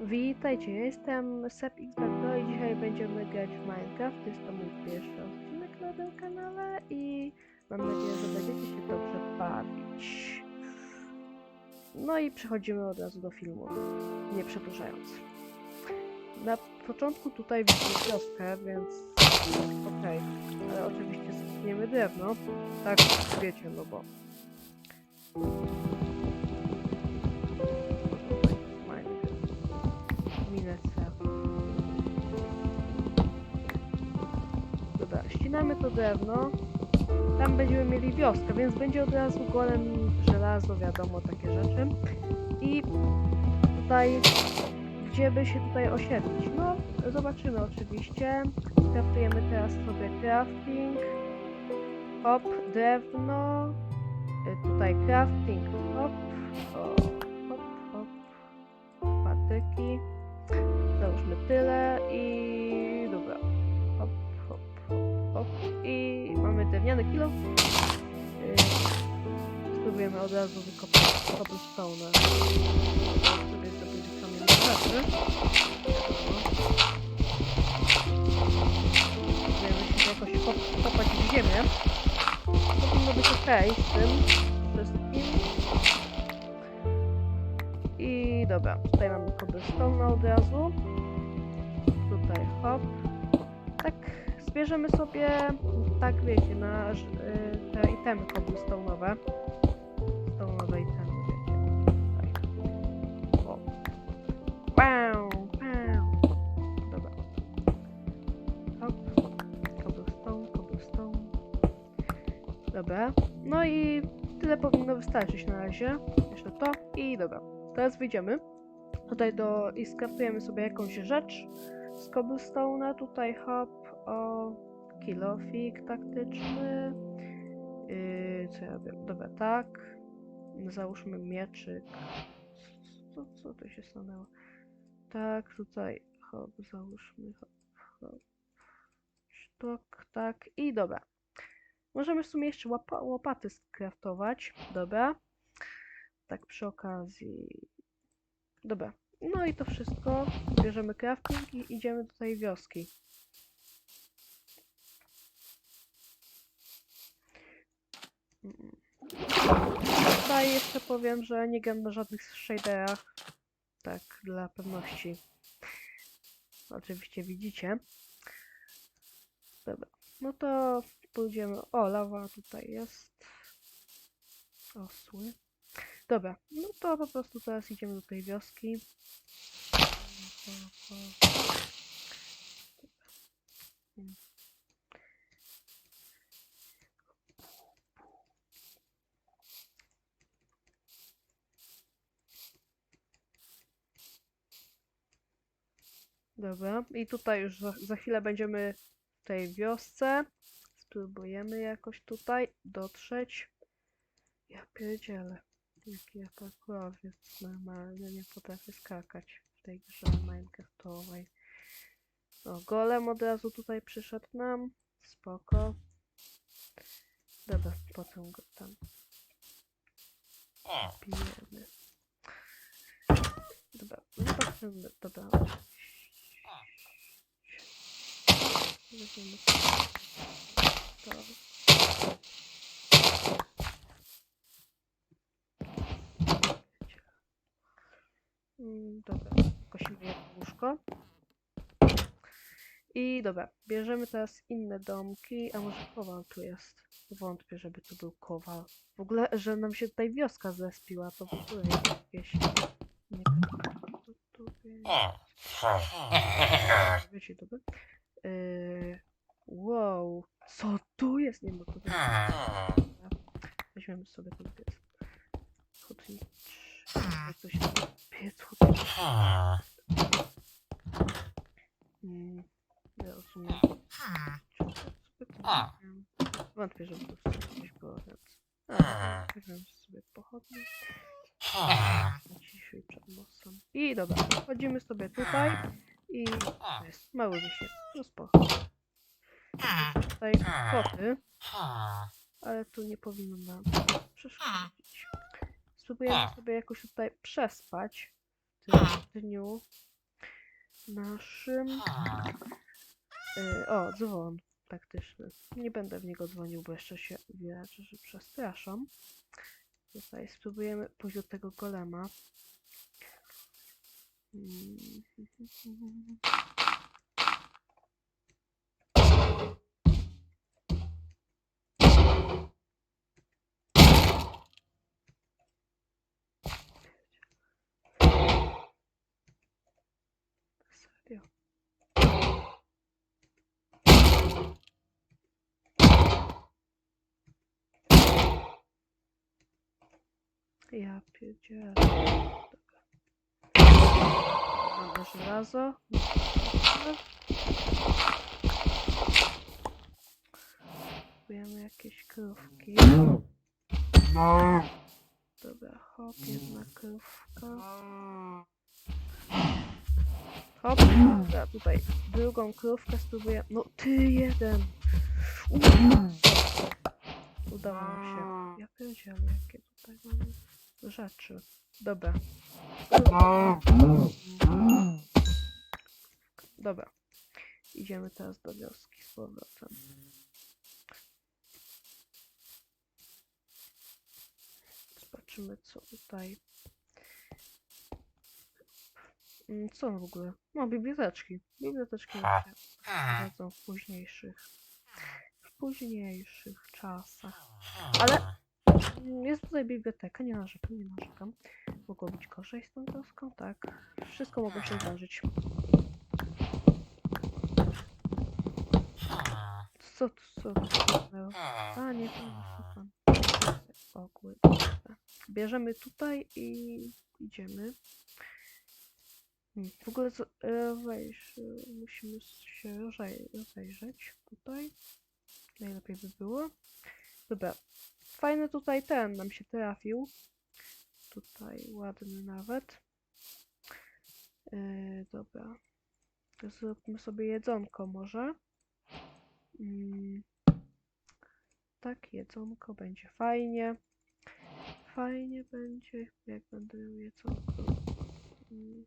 Witajcie, ja jestem SepXBT i dzisiaj będziemy grać w Minecraft. Jest to mój pierwszy odcinek na tym kanale i mam nadzieję, że będziecie się dobrze bawić. No i przechodzimy od razu do filmu, nie przedłużając. Na początku tutaj widzimy wioskę, więc okej, ale oczywiście zetniemy drewno. Tak, wiecie, no bo Dobra, ścinamy to drewno. Tam będziemy mieli wioskę, więc będzie od razu golem żelazo, wiadomo, takie rzeczy. I tutaj, gdzie by się tutaj osiedlić? No, zobaczymy oczywiście. Craftujemy teraz sobie crafting. Hop, drewno. Y, Tutaj crafting, hop, hop, hop, patyki. Załóżmy tyle i. Hop, hop, hop. I mamy drewniany kilo. Yy, spróbujemy od razu wykopać cobblestone. Sobie zrobili kamienne rzeczy. Spróbujemy się jakoś kop- kopać w ziemię. Powinno być ok z tym wszystkim. I dobra, tutaj mamy cobblestone od razu. Tutaj hop. Tak, zbierzemy sobie, tak wiecie, na y, te itemy cobblestone'owe. Stone'owe itemy, wiecie. Tak. O. Pau, pau. Dobra. Hop. Cobblestone, cobblestone. Dobra. No i tyle powinno wystarczyć na razie. Jeszcze to i dobra. Teraz wyjdziemy tutaj do i skraftujemy sobie jakąś rzecz z cobblestone'a. Tutaj hop o kilofik taktyczny. Yy, co ja robię? Dobra, tak. Załóżmy mieczyk. Co, co tu się stanęło? Tak, tutaj hop, załóżmy hop, hop. Sztok, tak i dobra. Możemy w sumie jeszcze łapa łopaty skraftować. Dobra. Tak przy okazji. Dobra. No i to wszystko. Bierzemy crafting i idziemy do tej wioski. Mm. Tutaj jeszcze powiem, że nie gram na żadnych shaderach. Tak, dla pewności. Oczywiście widzicie. Dobra. No to pójdziemy. O, lawa tutaj jest. Osły. Dobra, no to po prostu teraz idziemy do tej wioski. Dobra, i tutaj już za, za chwilę będziemy w tej wiosce. Spróbujemy jakoś tutaj dotrzeć. Ja pierdzielę. Jaki ja parkurowiec normalny, nie potrafię skakać w tej grze minecraftowej. O, golem od razu tutaj przyszedł nam. Spoko. Dobra, potem go tam pijemy. Dobra, zobaczymy. Dobra. Weźmiemy to. Mm, Dobra, kosimy jedno łóżko. I dobra, bierzemy teraz inne domki, a może kowal tu jest. Wątpię, żeby tu był kowal. W ogóle, że nam się tutaj wioska zespiła, to w ogóle jest jakieś... Nie jest... Wiecie, dobra? Yy, wow, co tu jest? Nie, no to Weźmiemy sobie ten piec. Jak to się? Piec hutniczy. Mm, ja rozumiem. Wiem. Wątpię, żeby to gdzieś było, więc... A, Weźmiemy sobie pochodnie. Ciszuj przed nosem. I dobra, wchodzimy sobie tutaj. I jest mały wisiek. No spoko. Tutaj koty, ale tu nie powinno nam przeszkodzić. Spróbujemy sobie jakoś tutaj przespać w tym dniu. naszym... Y, o, dzwon taktyczny. Nie będę w niego dzwonił, bo jeszcze się villagerzy przestraszą. Tutaj spróbujemy pójść do tego golema. Mm. Serio. Ja pierdzielę. Dobra. Żelazo. Kupujemy jakieś krówki. Dobra, hop, jedna krówka. Hop, dobra, tutaj drugą krówkę spróbuję. No ty jeden! Udało nam się. Ja pierdzielę, jakie tutaj mamy rzeczy. Dobra. Dobra. Idziemy teraz do wioski z powrotem. Zobaczymy co tutaj. Mm, Co w ogóle? No, biblioteczki. Biblioteczki przydadzą w późniejszych w późniejszych czasach. Ale tutaj biblioteka, nie narzekam, nie narzekam. Mogło być gorzej z tą wioską, tak. Wszystko mogło się zdarzyć. Co, co, co? A, nie. Pokój. Dobra. Bierzemy tutaj i idziemy. W ogóle z- e, e, musimy się rozej- rozejrzeć tutaj. Najlepiej by było. Dobra. Fajny tutaj ten nam się trafił. Tutaj ładny nawet. Yy, dobra. Zróbmy sobie jedzonko może. Mm. Tak, jedzonko będzie fajnie. Fajnie będzie, jak będę miał jedzonko. Mm.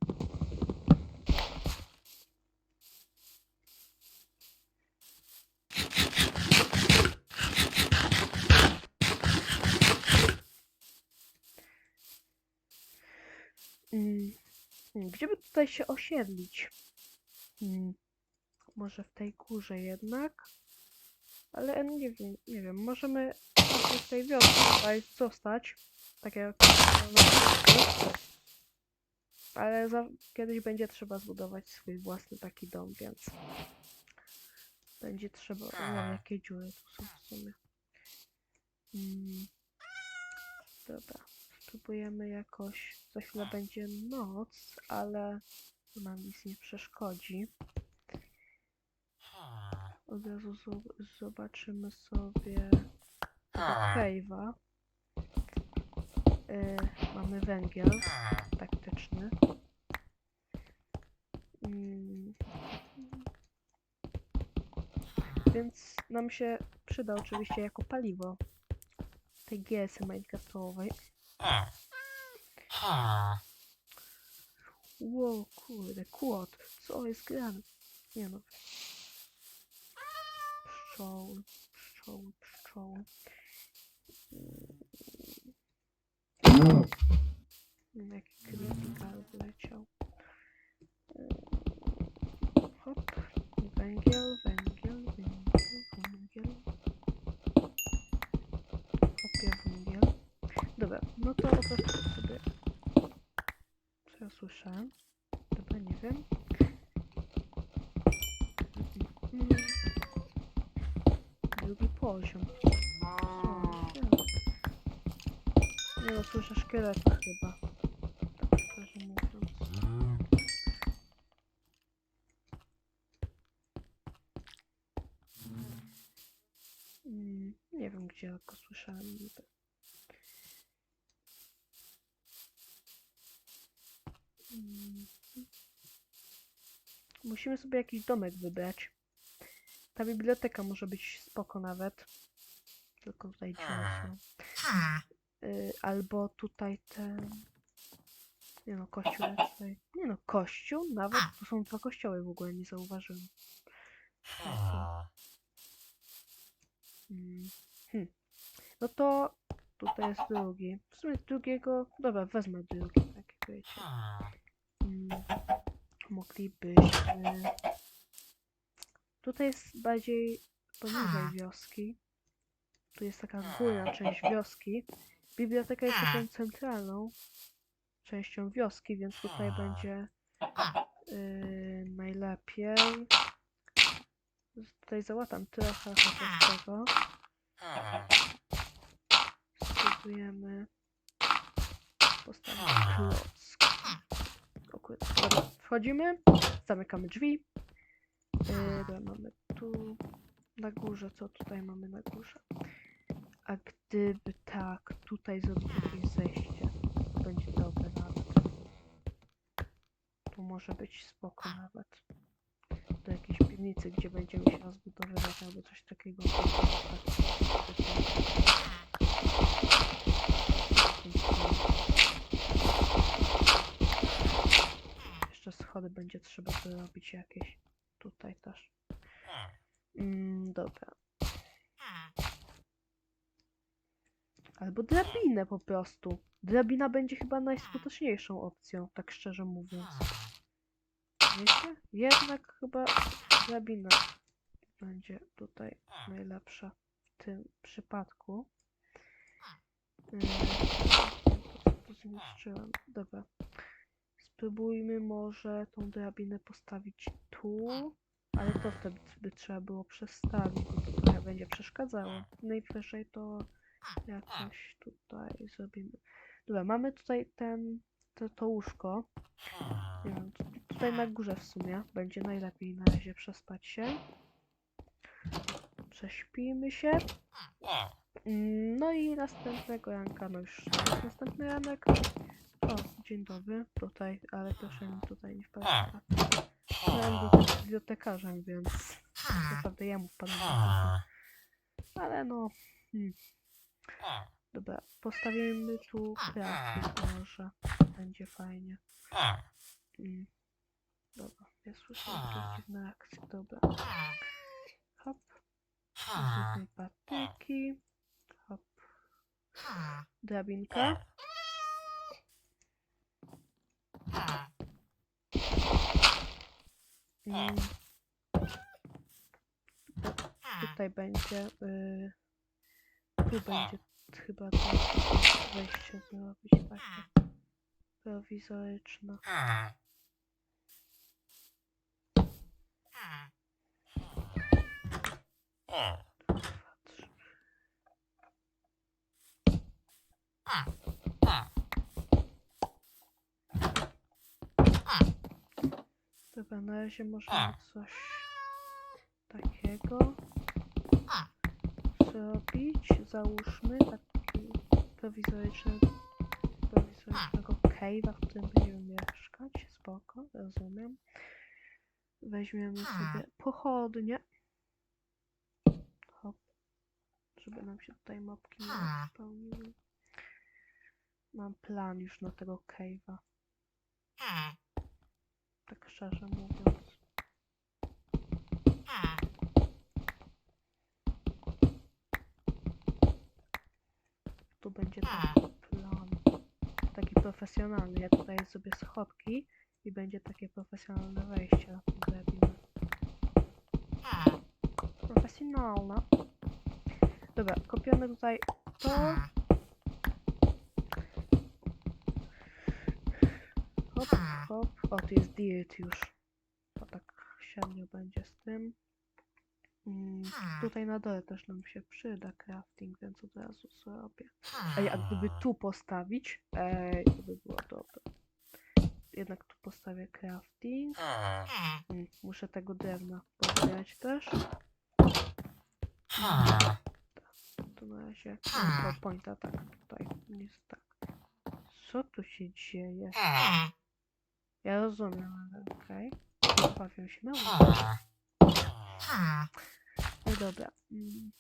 Gdzie by tutaj się osiedlić? Mm, Może w tej górze jednak? Ale nie wiem, nie wiem, możemy w tej wiosce tutaj zostać. Tak jak ale za, kiedyś będzie trzeba zbudować swój własny taki dom, więc będzie trzeba. O, mam jakie dziury tu są w sumie. Mm. Dobra. Spróbujemy jakoś. Za chwilę będzie noc, ale nam nic nie przeszkodzi. Od razu zo- zobaczymy sobie cave'a. Y, mamy węgiel taktyczny. Mm. Więc nam się przyda oczywiście jako paliwo tej GS Minecraftowej. Wow, kurde, kłod. Co jest grane? Nie no. Pszczoły, pszczoły, pszczoły. Mm, Jaki krytykal wyleciał. Yy, Hop. Węgiel, węgiel, węgiel, węgiel. Hopie węgiel. Dobra, no to po prostu sobie... Co ja słyszę? Mm. Drugi poziom. Nie no, słyszę chyba. Mm, nie wiem gdzie go słyszałem niby. Mm. Musimy sobie jakiś domek wybrać. Ta biblioteka może być spoko nawet. Tylko tutaj drzwi są. Y, albo tutaj ten. Nie no, kościół tutaj. Nie no, kościół? Nawet tu są dwa kościoły w ogóle, nie zauważyłem. Mm. Hm. No to tutaj jest drugi. W sumie drugiego. Dobra, wezmę drugi, tak jak wiecie. Mm. Moglibyśmy. Tutaj jest bardziej poniżej wioski. Tu jest taka górna część wioski. Biblioteka jest taką centralną częścią wioski, więc tutaj będzie yy, najlepiej. Tutaj załatam trochę chociaż tego. Spróbujemy postawić kloc. Dobra, wchodzimy, zamykamy drzwi. Yy, mamy tu na górze, co tutaj mamy na górze? A gdyby tak, tutaj zrobić jakieś zejście, to będzie dobre nawet. Tu może być spoko nawet. Do jakiejś piwnicy, gdzie będziemy się rozbudowywać albo coś takiego. Będzie trzeba dorobić jakieś. Tutaj też. Mm, dobra. Albo drabinę po prostu. Drabina będzie chyba najskuteczniejszą opcją, tak szczerze mówiąc. Wiecie? Jednak chyba drabina będzie tutaj najlepsza w tym przypadku. Yy, to zniszczyłem. Dobra. Spróbujmy może tą drabinę postawić tu, ale to wtedy by trzeba było przestawić, bo to trochę będzie przeszkadzało. Najwyżej to jakoś tutaj zrobimy. Dobra, mamy tutaj ten, to, to łóżko. Nie wiem, tu- tutaj na górze w sumie będzie najlepiej na razie przespać się. Prześpijmy się. Mm, No i następnego ranka, no już następny ranek. Dzień dobry, tutaj, ale proszę mi tutaj nie wpadać. Byłem bibliotekarzem, więc naprawdę jemu wpadłem. Ale no, hmm. dobra, postawimy tu kratki może, będzie fajnie. Mm. Dobra, nie słyszę jakieś dziwne akcje, dobra. Hop, tutaj patyki, hop, drabinka. Mm. Tu- Tutaj będzie, y, tu będzie chyba to wejście zrobić takie prowizoryczne. Patrz. Dobra, na razie możemy coś takiego zrobić. Załóżmy taki prowizoryczny, prowizorycznego cave'a, w którym będziemy mieszkać. Spoko, rozumiem. Weźmiemy sobie pochodnie. Hop. Żeby nam się tutaj mopki nie spełniły. Mam plan już na tego cave'a. Szczerze mówiąc. Tu będzie taki plan. Taki profesjonalny. Ja tutaj zrobię schodki i będzie takie profesjonalne wejście na tą drabinę. Profesjonalne. Dobra, kopiemy tutaj to. Hop, hop. O, tu jest dirt już. To tak średnio będzie z tym. Mm, tutaj na dole też nam się przyda crafting, więc od razu zrobię. Ej, a gdyby tu postawić, ej, to by było dobre. Jednak tu postawię crafting. Mm, muszę tego drewna pozbierać też. To na razie po pointa tak tutaj jest tak. Co tu się dzieje? Ja rozumiem, ale okej. Bawią się ulicy. No dobra. Mm,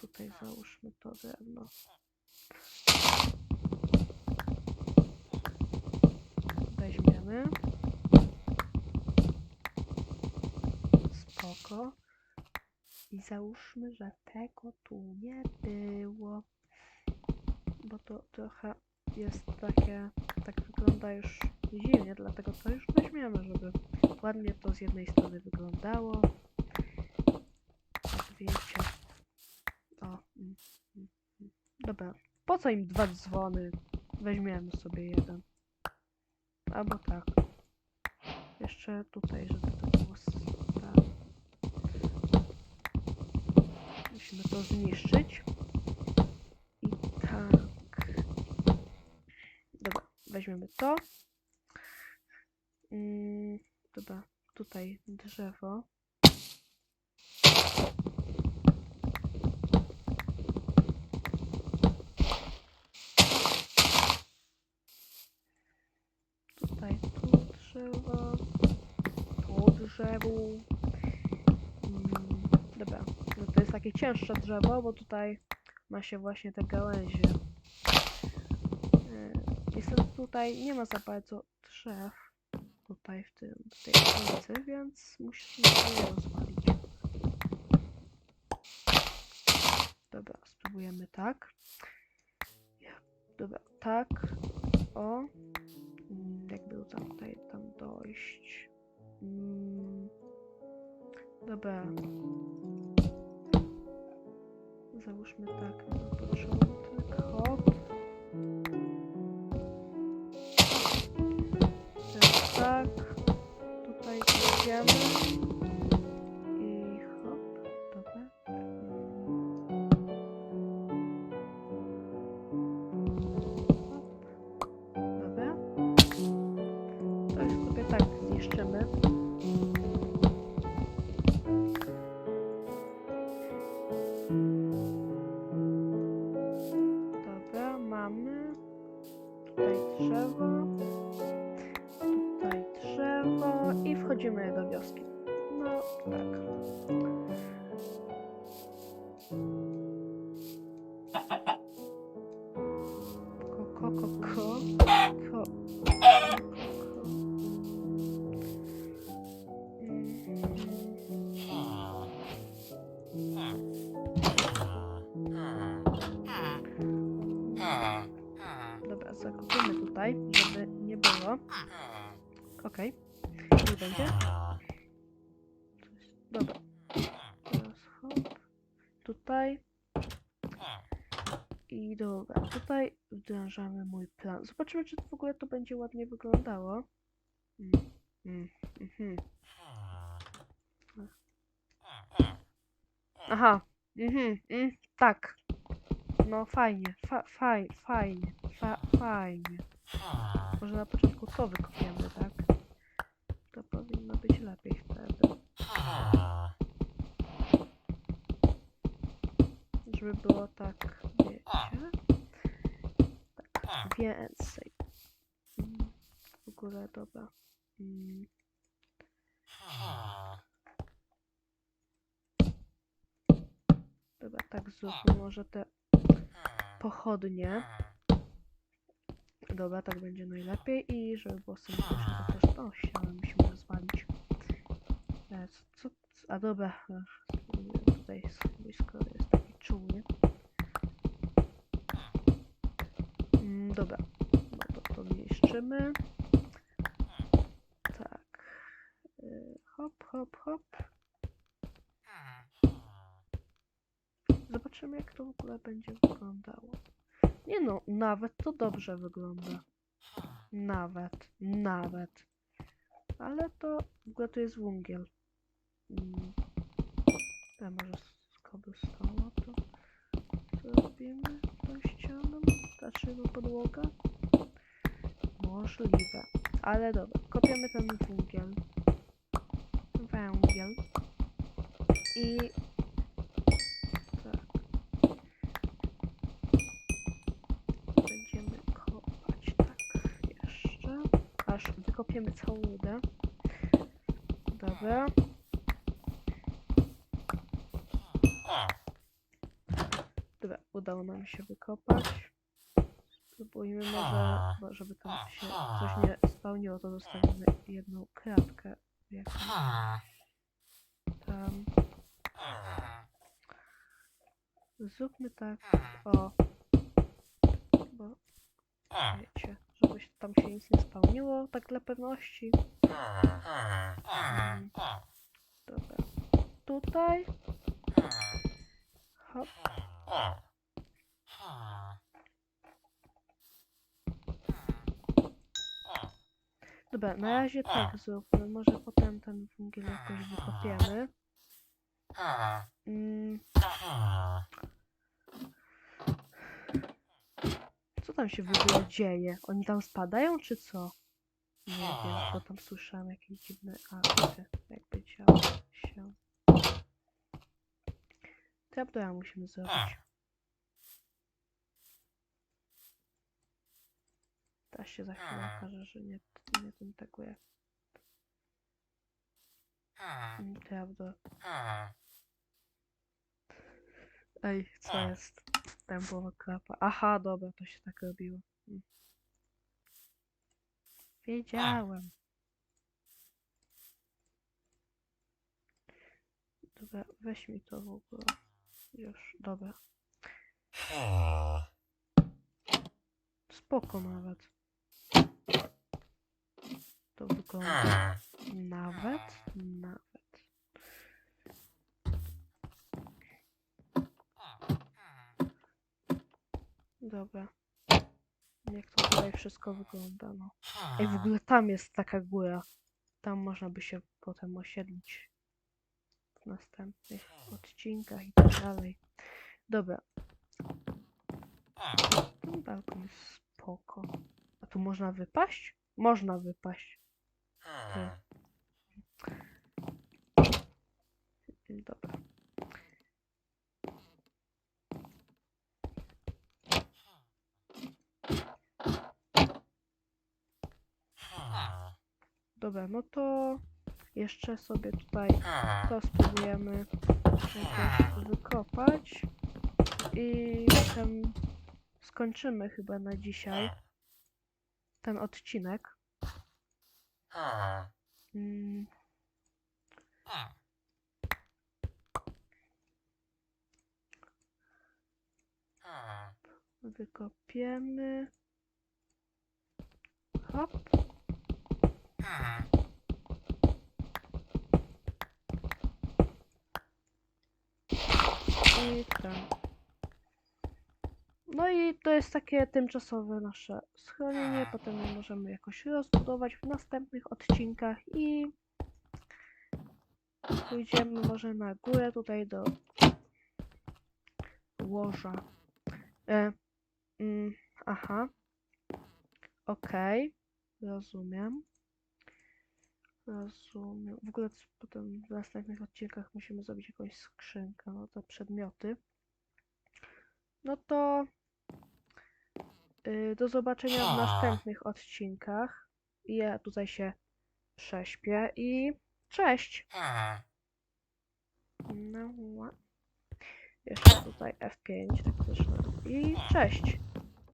tutaj załóżmy to drewno. weźmiemy. Spoko. I załóżmy, że tego tu nie było. Bo to trochę jest takie, tak wygląda już dziwnie, dlatego to już weźmiemy, żeby ładnie to z jednej strony wyglądało. Wiecie. O. mm, mm, mm. Dobra. Po co im dwa dzwony? Weźmiemy sobie jeden. Albo tak. Jeszcze tutaj, żeby to było tak. Musimy to zniszczyć. I tak. Dobra, weźmiemy to. Mm, dobra, tutaj drzewo. Tutaj tu drzewo. Tu drzewo. Mm, dobra, no to jest takie cięższe drzewo, bo tutaj ma się właśnie te gałęzie. Niestety tutaj nie ma za bardzo drzew tutaj w, tym, tej okolicy, więc musimy je rozwalić. Dobra, spróbujemy tak. Dobra, tak. O. Mm, Jakby tam, tutaj, tam dojść. Mm. Dobra. Załóżmy tak na początek. Hop. Idziemy. I hop. Dobra. Hop. Dobra. To już sobie tak zniszczymy. Nie będzie. Dobra. Teraz hop. Tutaj. I dobra, tutaj wdrażamy mój plan. Zobaczymy, czy w ogóle to będzie ładnie wyglądało. Mm, mm, mhm. Aha. Mhm, mm, tak. No fajnie, fa faj, fajnie, fa fajnie. Może na początku to wykopiemy, tak? To lepiej wtedy. Żeby było tak, wiecie? Tak, więcej. W ogóle, dobra. Mm, Dobra, tak zróbmy może te pochodnie. Dobra, tak będzie najlepiej i żeby było symetryczne to też to ścianę musimy rozwalić. Co, co, a dobra, tutaj skoro jest taki czujny. Mm, dobra, no to to. Tak. Y, hop, hop, hop. Zobaczymy jak to w ogóle będzie wyglądało. Nie no, nawet to dobrze wygląda. Nawet, nawet. Ale to w ogóle to jest węgiel. Mm. Ja może z cobblestone to zrobimy tą ścianą. Znaczy podłoga. Możliwe. Ale dobra, kopiemy ten węgiel. Węgiel. I tak. Będziemy kopać tak jeszcze. Aż wykopiemy całą łudę. Dobra. Dobra, udało nam się wykopać. Spróbujmy może, bo żeby tam się coś nie spawniło, to zostawimy jedną kratkę. Jakąś tam. Zróbmy tak. O. Bo wiecie, żeby się- tam się nic nie spełniło, tak dla pewności. Mm, Dobra. Tutaj. Hop. Dobra, na razie tak zróbmy. Może potem ten węgiel jakoś wykopiemy. Mm, co tam się w ogóle dzieje? Oni tam spadają, czy co? Nie wiem, bo tam słyszałem jakieś dziwne akty, jakby działo się. Trapdora musimy zrobić. Teraz się za chwilę okaże, że nie, nie ten teguje. Trapdor. Ej, co jest? Tempowa klapa. Aha, dobra, to się tak robiło. Mm. Wiedziałem. Dobra, weź mi to w ogóle. Już, dobra. Spoko nawet. To. Nawet? Nawet. Dobra. Jak to tutaj wszystko wygląda, no. Ej, w ogóle tam jest taka góra. Tam można by się potem osiedlić w następnych odcinkach i tak dalej. Dobra. Ten balkon jest spoko. A tu można wypaść? Można wypaść. Dobra. Dobra, no to jeszcze sobie tutaj to spróbujemy wykopać i potem skończymy chyba na dzisiaj ten odcinek. Mm, wykopiemy. Hop. I ten. No i to jest takie tymczasowe nasze schronienie. Potem je możemy jakoś rozbudować w następnych odcinkach i pójdziemy może na górę tutaj do łoża. E, mm, aha. Okej. Rozumiem. Rozumiem. W ogóle potem w następnych odcinkach musimy zrobić jakąś skrzynkę, no to przedmioty. No to do zobaczenia w następnych odcinkach. Ja tutaj się prześpię i cześć! No, ła- jeszcze tutaj F5 taktyczne i cześć!